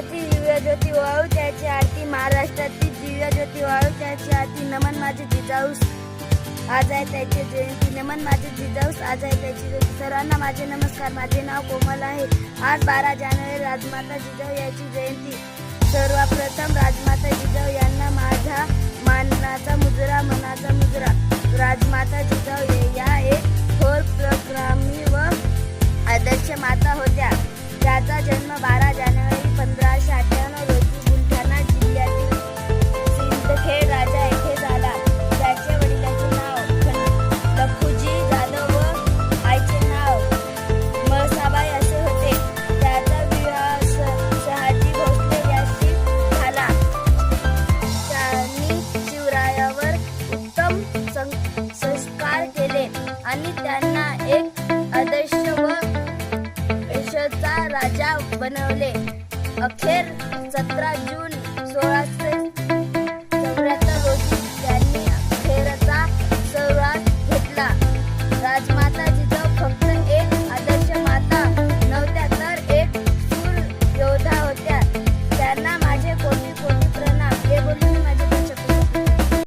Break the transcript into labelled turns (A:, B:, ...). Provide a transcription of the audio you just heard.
A: भारताची दिव्य ज्योती वाळू त्याची आरती महाराष्ट्राची दिव्य ज्योती वाळू त्याची आरती नमन माझे जिजाऊस. आज आहे त्याची जयंती नमन माझे जिजाऊस. आज आहे त्याची जयंती. सर्वांना माझे नमस्कार. माझे नाव कोमल आहे. आज बारा जानेवारी राजमाता जिजाऊ याची जयंती. सर्वप्रथम राजमाता जिजाऊ यांना माझा मानाचा मुजरा मनाचा मुजरा. राजमाता जिजाऊ या एक थोर प्रग्रामी व आदर्श माता होत्या. त्याचा जन्म बारा जानेवारी यशाचा राजा बनवले. अखेर सतरा जून